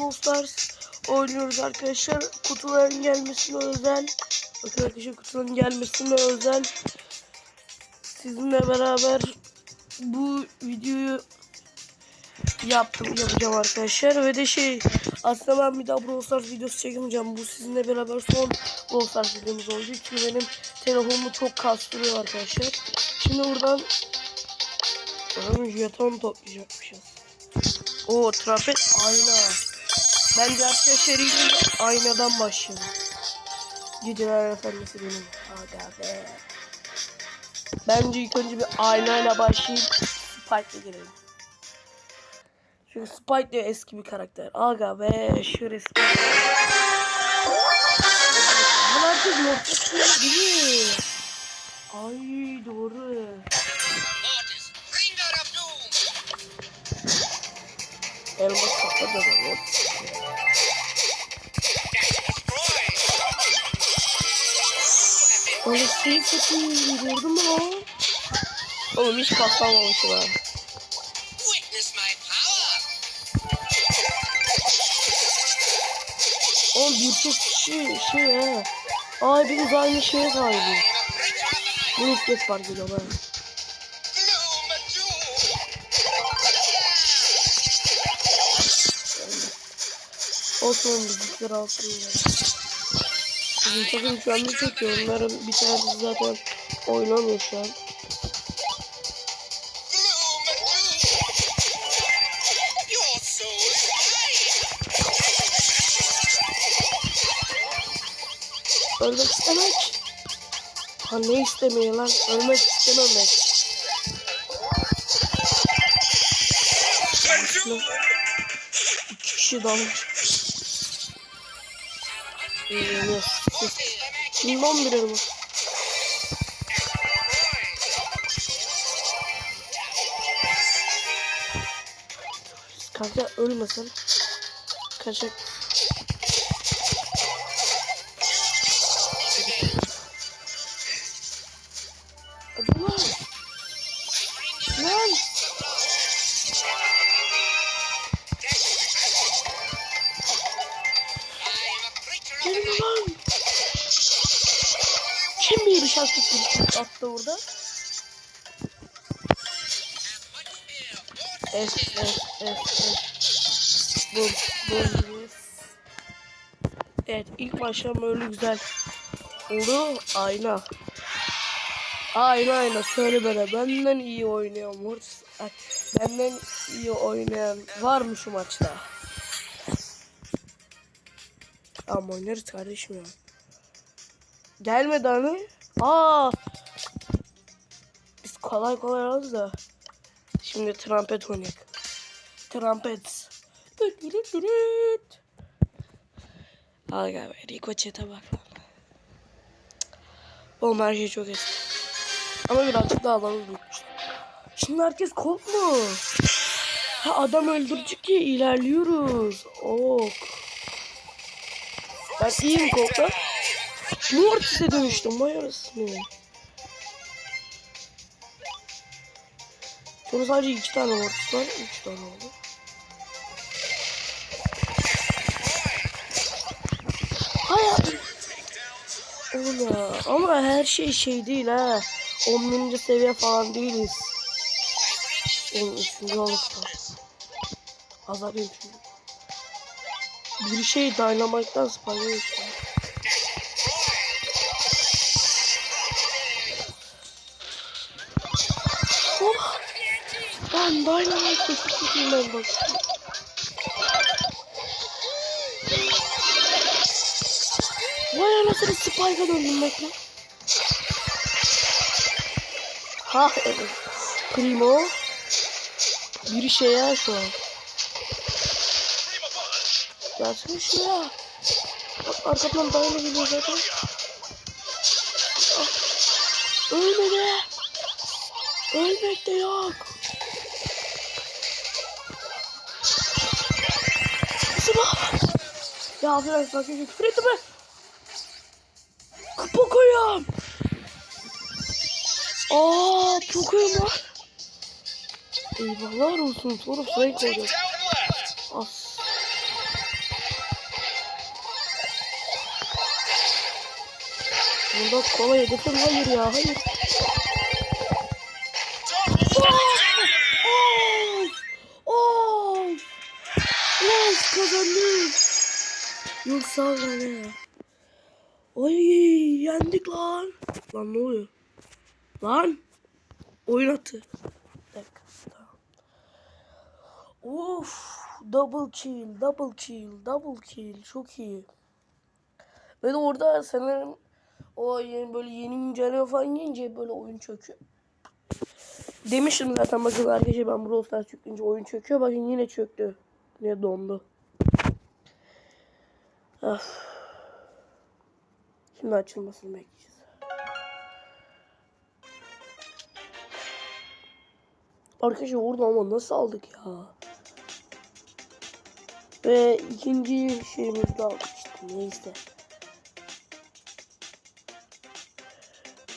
Brawl Stars oynuyoruz arkadaşlar. Kutuların gelmesine özel. Bakın arkadaşlar kutuların gelmesine özel. Sizinle beraber bu videoyu yaptım yapacağım arkadaşlar ve de şey aslında ben bir daha Brawl Stars videosu çekemeyeceğim bu sizinle beraber son Brawl Stars videomuz olacak çünkü benim telefonumu çok kastırıyor arkadaşlar şimdi buradan Oğlum jeton toplayacakmışız o trapez ayna bence arkadaşlar ilk aynadan başlayalım Geceler Efendisi benim Aga be Bence ilk önce bir aynayla başlayıp Spike'le girelim çünkü Spike de eski bir karakter. Aga be şu resmi. Bunu herkes değil mi? Ay doğru. Elmas kapta Anasını satayım gördün mü lan? Oğlum hiç my power! Oğlum birçok kişi şey ha. Ay biz aynı şeye sahibiz. Reach of the night! Bu ilk kez fark ediyorum doom! Olsun bizimkiler alsın ya. Bizim takım şu anda çok iyi. Onların bir tanesi zaten oynamıyor şu an. Ölmek istemek. Ha ne istemeyi lan? Ölmek istememek. Doom! İki kişi dalmış. Eğleniyor. Sus. Şimdi 11 elmas. Kanka ölmesin. Kaçak. Kim bir tuttu attı orada? Es es es es. Bum bum yes. Evet ilk başlama öyle güzel oldu. Ayna. Ayna ayna söyle bana benden iyi oynayan. Ay, Benden iyi oynayan var mı şu maçta? Tamam oynarız kardeşim ya. Gelmedi hani. Aa. Biz kolay kolay alırız da. Şimdi trompet oynayalım. Trompet. Düt. Aga be Rico chat'e bak lan. Oğlum her şey çok eski. Ama birazcık daha büyütmüş. Şimdi herkes kop mu? Ha adam öldürecek ki ilerliyoruz. Ok. Ben iyiyim kokla. Mortis'e dönüştüm. Vay arasını. Sonra sadece iki tane Mortis var. Üç tane oldu. Hayır. Oğlum. Ama her şey şey değil ha. 10. seviye falan değiliz. Oğlum üçüncü olduk da. Azar üçüncü. Bir şey Dynamite'dan Spy'e Çok iyiyim ben bak. Vay anasını Spike'a döndüm bekle. Ha evet. Primo. Bir şey ya şu an. Gelsene şuraya. Bak arkadan dayana geliyor zaten. Ah. Ölme de. Ölmek de yok. Ya arkadaşlar bakın küfür ettim ben. Pokoyum. Aa Pokoyum var. Eyvallah olsun. Sonra Frank oldu. As. Bunda kolay hedefim hayır ya hayır. Yok sağ ol lan ya. Ay yendik lan. Lan ne oluyor? Lan. Oyun. Tamam. Of. Double kill, double kill, double kill. Çok iyi. Ve de orada sanırım o yeni, böyle yeni güncelleme falan gelince böyle oyun çöküyor. Demiştim zaten bakın arkadaşlar ben Brawl Stars yükleyince oyun çöküyor. Bakın yine çöktü. Yine dondu. Of. Şimdi açılmasını bekleyeceğiz. Arkadaşlar orada ama nasıl aldık ya? Ve ikinci şeyimizi de aldık işte. Neyse.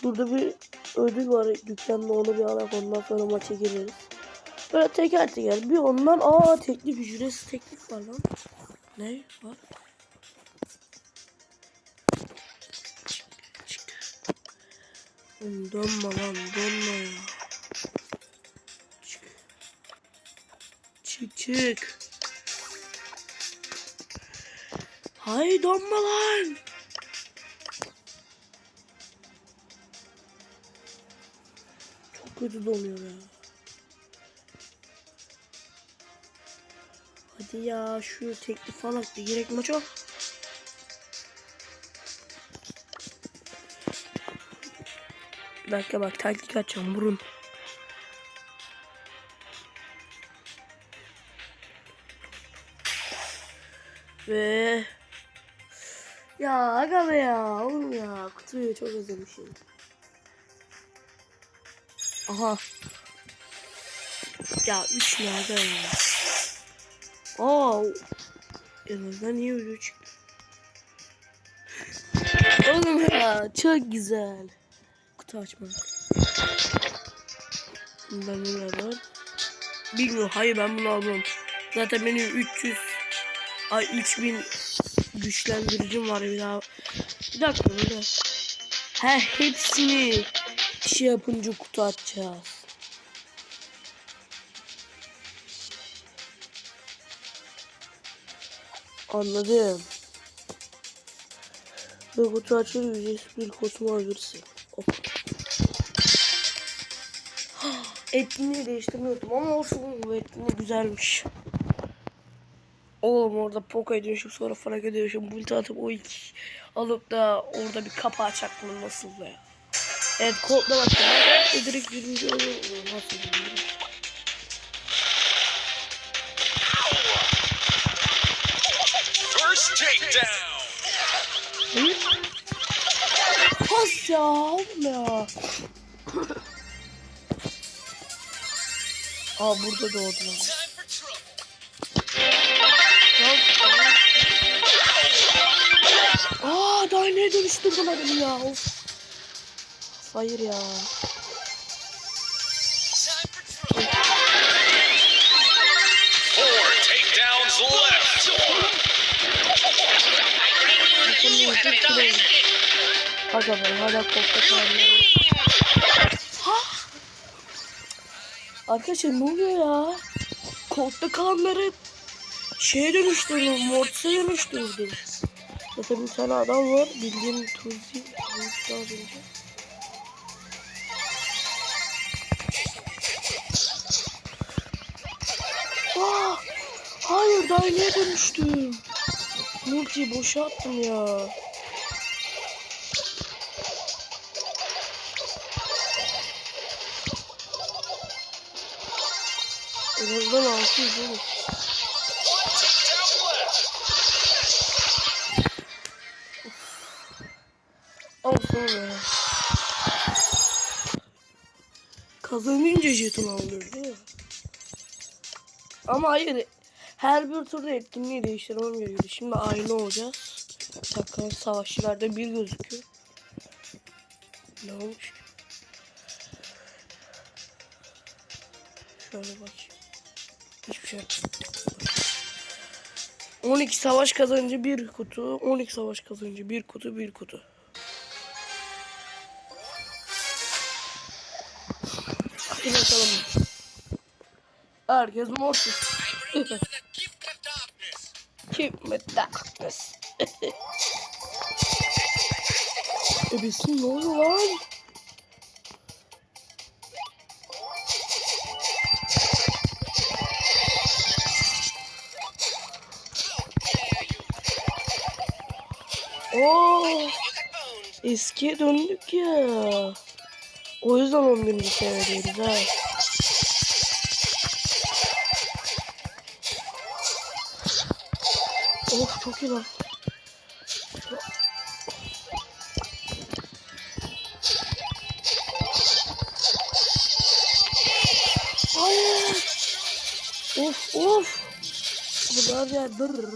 Burada bir ödül var dükkanda onu bir alak ondan sonra maça gireriz. Böyle teker teker bir ondan aa teklif ücretsiz teklif var lan. Ne var? Dönme lan dönme ya. Çık. Çık çık. Hay donma lan. Çok kötü donuyor ya. Hadi ya şu teklif falan bir gerek maça. Dakika bak taktik açacağım burun. Ve ya aga be ya oğlum ya kutuyu çok özlemişim. Aha. Ya 3 ne aga ya. Aa. En niye öyle çıktı? Oğlum ya çok güzel. Kutu açma. Ben bunu alalım. Bilmiyorum. Hayır ben bunu almam. Zaten benim 300 ay 3000 güçlendiricim var bir daha. Bir dakika böyle. He hepsini şey yapınca kutu açacağız. Anladım. Ve kutu açılır ücretsiz bir kostüm alabilirsin. Oh. Etkinliği değiştirmiyordum ama olsun bu etkinliği güzelmiş. Oğlum orada Poco'ya dönüşüp sonra Frank'e dönüşüp ulti atıp o ilk alıp da orada bir kapı açaklığım nasıl ya. Evet Colt'la başladım. Ve direkt birinci. Nasıl bilmiyorum. First takedown. Pas ya oğlum ya. Aa burada doğdu lan. Time for trouble. Aa daha neye dönüştürdüler beni ya. Of. Hayır ya. Aga be hala korkak halimler. Ha? Arkadaşlar ne oluyor ya? Koltukta kalanları şeye dönüştürdüm. Mortis'e dönüştürdüm. Zaten bir tane adam var. Bildiğim Tuzi. Daha önce. Aa, hayır daha niye dönüştüm? Multi boşa attım ya. En azından 600 olur. Takedown left. Olsun be. Kazanınca jeton alıyor değil mi? Ama hayır. Her bir turda etkinliği değiştirmem gerekiyor. Şimdi aynı olacağız. Takım savaşçılarda bir gözüküyor. Ne olmuş ki? Şöyle bakayım arkadaşlar. 12 savaş kazanıcı bir kutu. 12 savaş kazanıcı bir kutu bir kutu. Hadi bakalım. Herkes mortis. Kim mi darkness? Ebesin ne oldu lan? Oo, eskiye döndük ya. O yüzden 11. seviyedeyiz ha. Of çok iyi lan. Hayır. Of of. Bunlar ya dır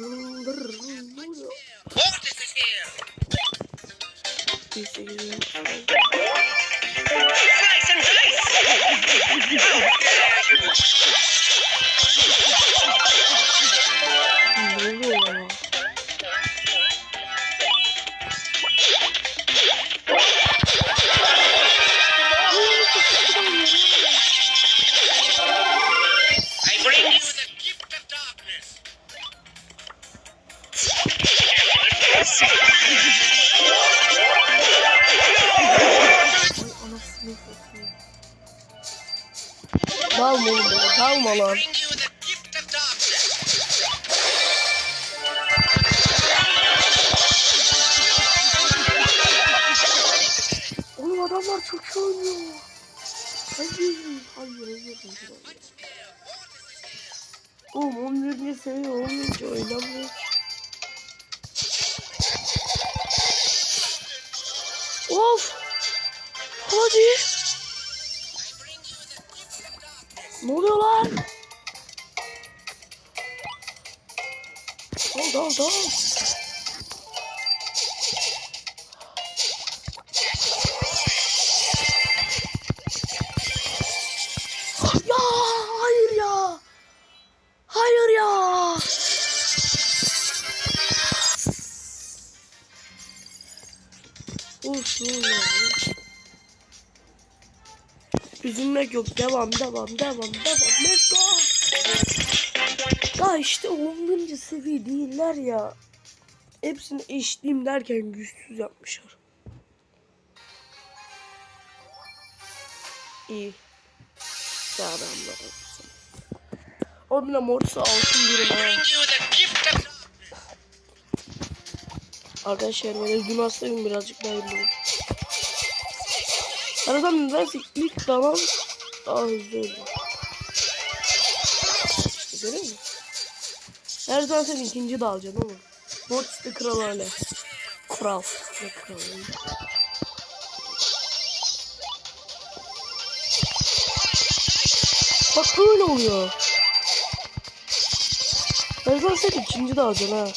Hadi! I bring you the gift of darkness. Ne oluyor lan? Dal dal dal. Üzülmek yok. Devam, devam, devam, devam. Let's go. Ya işte 11. seviye değiller ya. Hepsini eşliyim derken güçsüz yapmışlar. İyi. Ya adamlar olsun. O bile morsa altın birim. Arkadaşlar böyle dün hastayım birazcık iyiyim. Aradan nedense ilk dalan daha görüyor musun? Her zaman sen ikinci dalacaksın oğlum. Mortis de kral öyle. Kral. Ne kralı? Bak böyle oluyor. Her zaman sen ikinci dalacaksın. Ha,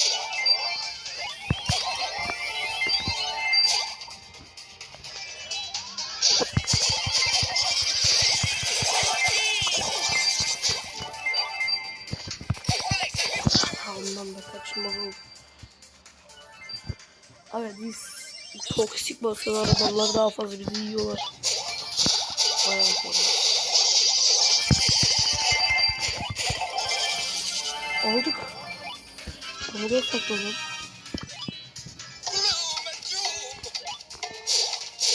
toksik basıyorlar adamlar daha fazla bizi yiyorlar. Bayağı sonra. Aldık. Da sakladım.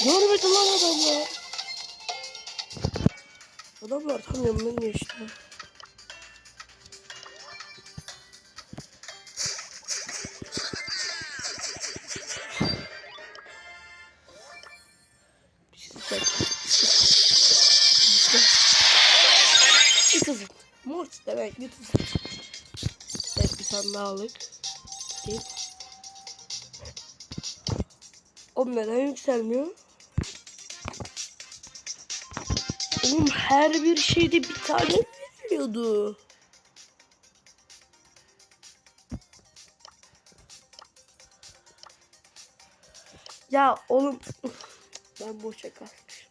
Görmedi lan adamlar. Adamlar tam yanından geçti. Aldık. Değil. Oğlum neden yükselmiyor? Oğlum her bir şeyde bir tane veriliyordu? Ya oğlum ben boşa kasmışım.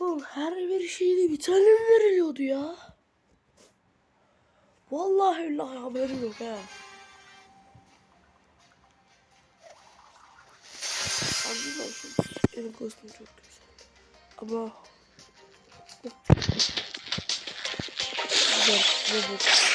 Oğlum her bir şeyde bir tane veriliyordu ya? Vallahi billahi haberim yok ha. Arkadaşlar benim kostüm çok güzel. Ama güzel robot.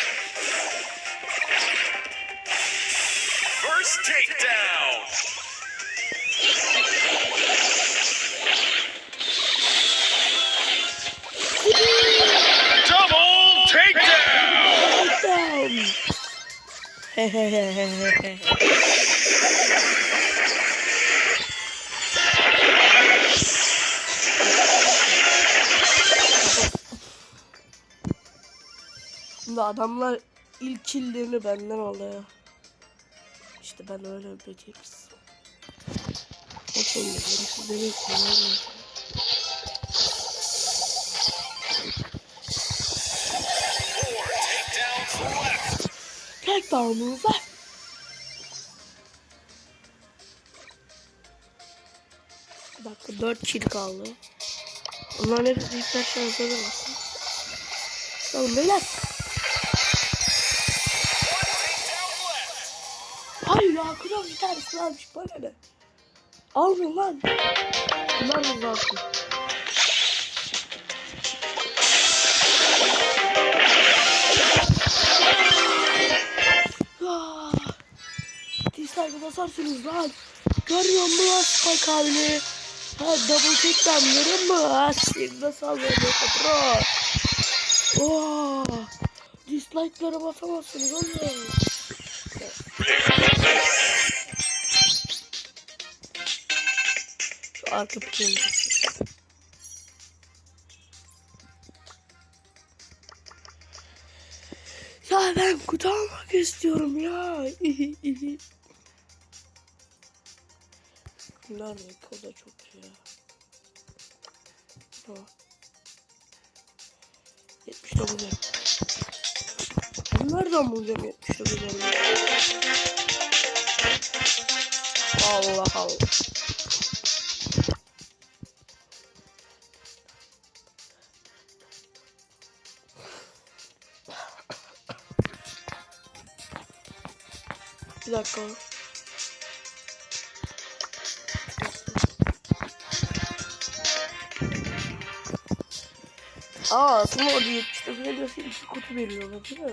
Şimdi adamlar ilk killerini benden alıyor. İşte ben öyle beceriksiz. Nasıl beceriksiz demek ki? Four Down'umuz var. Bir dakika 4 kill kaldı. Bunların hepsi ilkler şansları var. Tamam beyler. Hayır ya kral bir tanesi varmış bana ne? Almayın lan. Bunlar da zaten. Dislike basarsınız lan. Görüyor lan Spike abini? Ha double takedown görüyor musun? Ha sigma sallıyor bro. Oh, dislike'lara basamazsınız oğlum. Şu arka planı. Ya ben kutu almak istiyorum ya. Nerede? O da çok ya. Tamam. 79 euro. Ben nereden bulacağım 79 euro? Allah Allah. Bir dakika. Aa aslında orada 79 elması iki kutu veriyorlar değil mi?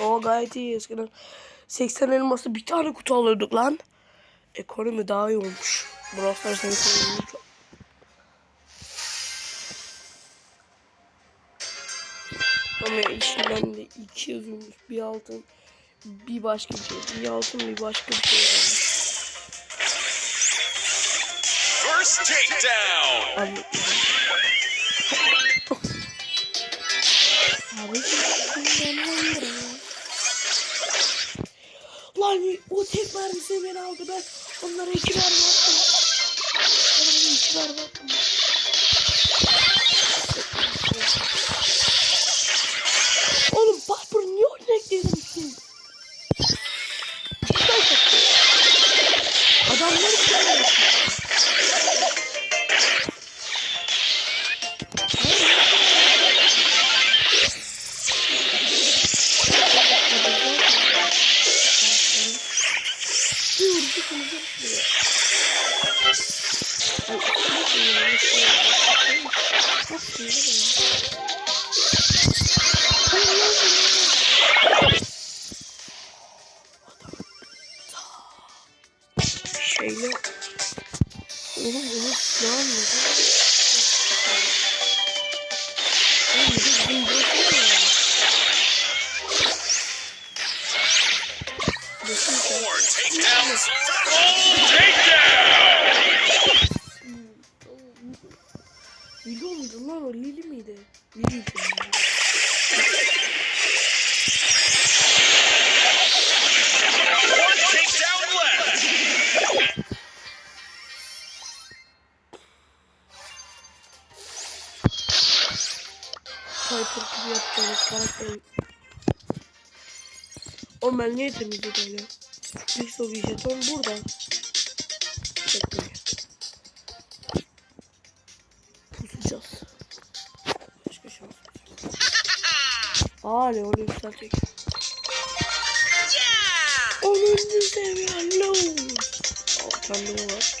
O gayet iyi eskiden 80 elması bir tane kutu alıyorduk lan. Ekonomi daha iyi olmuş. Brawl Stars'ın ekonomi çok. Ama içinden de iki yazılmış. Bir altın, bir başka bir şey. Bir altın, bir başka bir şey. yazılmış. First takedown. Abi. Lan o tek mermisi beni aldı ben onlara iki mermi attım. Onlara iki mermi attım. Oğlum Piper niye oynak değilmişsin? Şeyle Oğlum bunu silah mı? Oğlum bir gün bırakıyor ya. Takedown. Lili muydu lan o Lili miydi? Lili'ydi. Ben niye temizledim öyle? Bir soru jeton burada. Bekleyin. Pusacağız. Başka şans yok. Aa Leon'u yükseltecek. Yeah! 10. seviye. Aa kendimi var.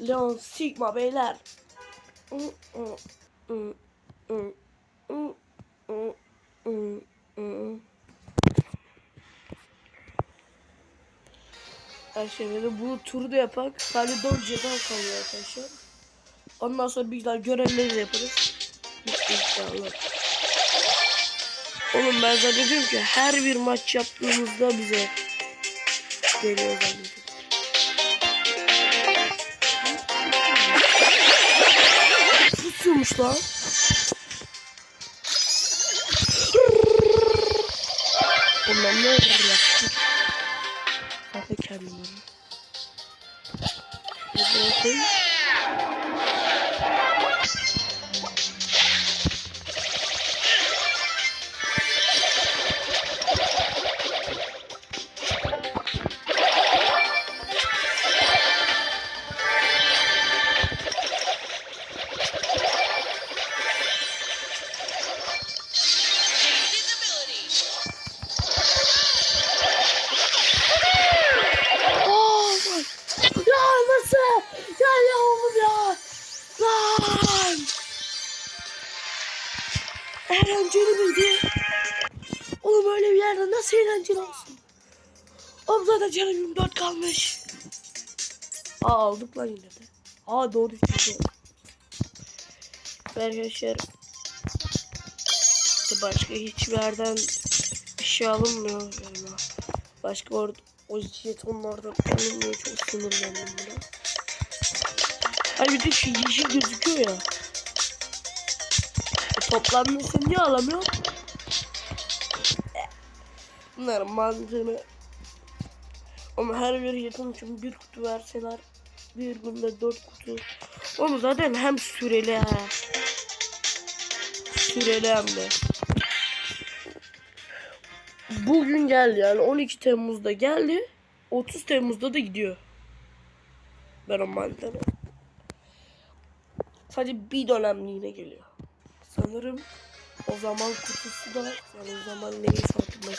Leon Sigma beyler. Arkadaşlar bu turu da yapak. Sadece 4 ceza kalıyor arkadaşlar. Ondan sonra bir daha görevleri de yaparız. İnşallah. Oğlum ben zannediyorum ki her bir maç yaptığımızda bize geliyor zannediyorum. Pusuyormuş lan. Ondan ne yaptık? Zaten canım 24 kalmış. Aa aldık lan yine de. Aa doğru çıktı. Arkadaşlar başka hiçbir yerden bir şey alınmıyor galiba. Başka orada o jetonlardan alınmıyor çok sinirlendim buna. Hani bir de şu yeşil gözüküyor ya. O toplanmışsın niye alamıyor? Bunların mantığını ama her bir jeton için bir kutu verseler bir günde dört kutu. Onu zaten hem süreli ha. Süreli hem de. Bugün geldi yani 12 Temmuz'da geldi. 30 Temmuz'da da gidiyor. Ben o mantığı. Sadece bir dönemliğine geliyor. Sanırım o zaman kutusu da yani o zaman neyi satılmak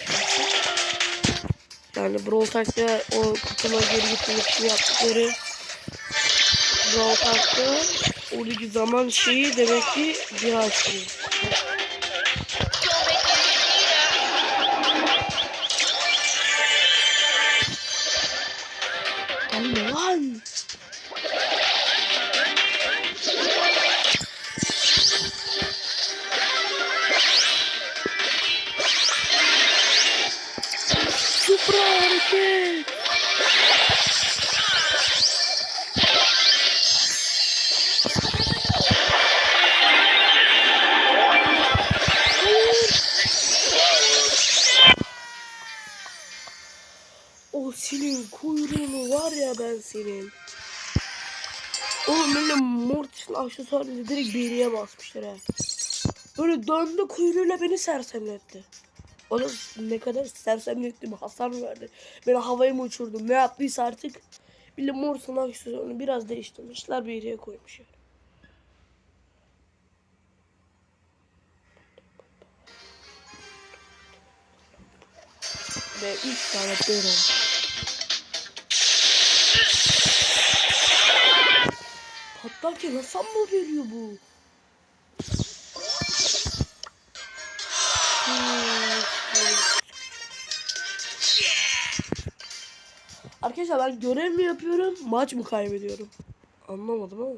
Yani Brawl Talk'ta o kutuma geri için yaptıkları Brawl Talk'ta oradaki zaman şeyi demek ki bir açıyor. O senin kuyruğunu var ya ben senin. Oğlum böyle Mortis'in aksesuarını direkt biriye basmışlar ha. Böyle döndü kuyruğuyla beni sersemletti. O da ne kadar sersemletti mi hasar mı verdi? Beni havaya mı uçurdu ne yaptıysa artık. Bir de Mortis'in aksesuarını biraz değiştirmişler biriye koymuşlar. Ve üç tane böyle. Patlarken nasıl mı veriyor bu? Arkadaşlar ben görev mi yapıyorum, maç mı kaybediyorum? Anlamadım ama.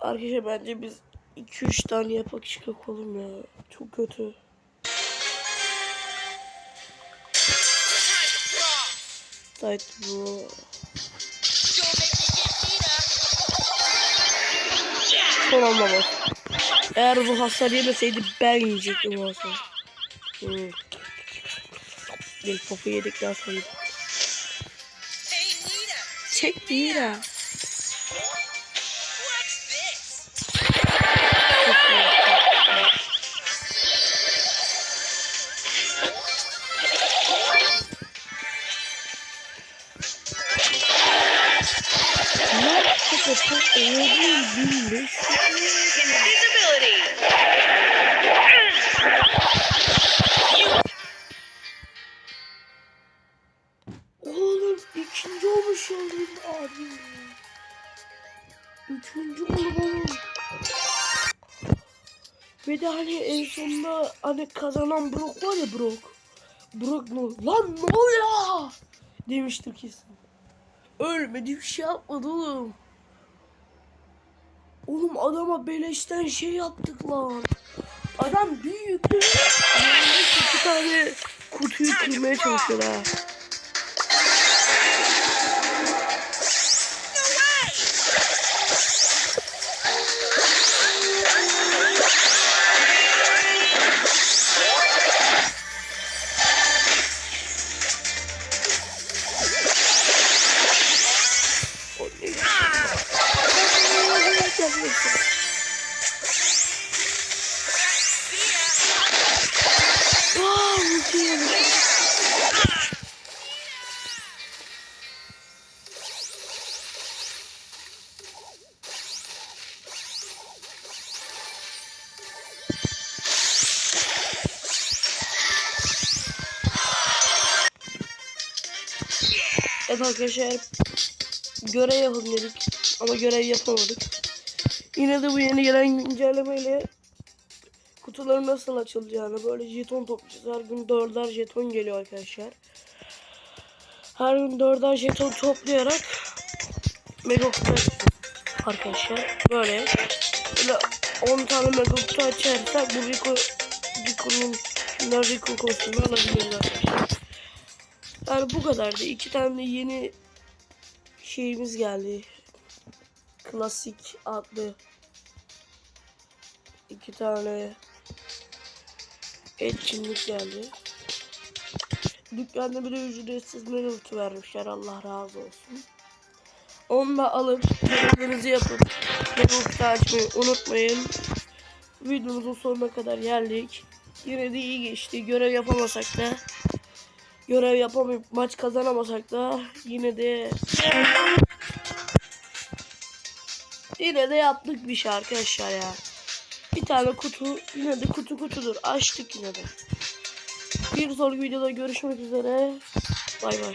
Arkadaşlar bence biz 2-3 tane yapak çıkak oğlum ya. Çok kötü. Tight bu. Son bak. Eğer bu hasar yemeseydi ben yiyecektim o hasarı. Hmm. Bir popu yedikten sonra. Çek değil Üçüncü grubum. Ve de hani en sonunda hani kazanan Brock var ya Brock. Brock ne? Lan ne oluyor? Demiştir kesin. Ölmedi bir şey yapmadı oğlum. Oğlum adama beleşten şey yaptık lan. Adam bir iki tane kutuyu kırmaya çalışıyor ha. Yemiş. Evet arkadaşlar görev yapın dedik ama görev yapamadık. Yine de bu yeni gelen güncellemeyle kutuların nasıl açılacağını böyle jeton toplayacağız. Her gün dörder jeton geliyor arkadaşlar. Her gün dörder jeton toplayarak mega kutu arkadaşlar. Böyle böyle 10 tane mega kutu açarsak bu Rico Rico'nun şunlar Rico kostümü alabiliriz arkadaşlar. Yani bu kadardı. İki tane yeni şeyimiz geldi. Klasik adlı iki tane etkinlik geldi. Dükkanda bir de ücretsiz menütü vermişler. Allah razı olsun. Onu da alıp görevlerinizi yapıp menütü açmayı unutmayın. Videomuzun sonuna kadar geldik. Yine de iyi geçti. Görev yapamasak da görev yapamayıp maç kazanamasak da yine de yine de yaptık bir şey arkadaşlar ya. Bir tane kutu yine de kutu kutudur. Açtık yine de. Bir sonraki videoda görüşmek üzere. Bay bay.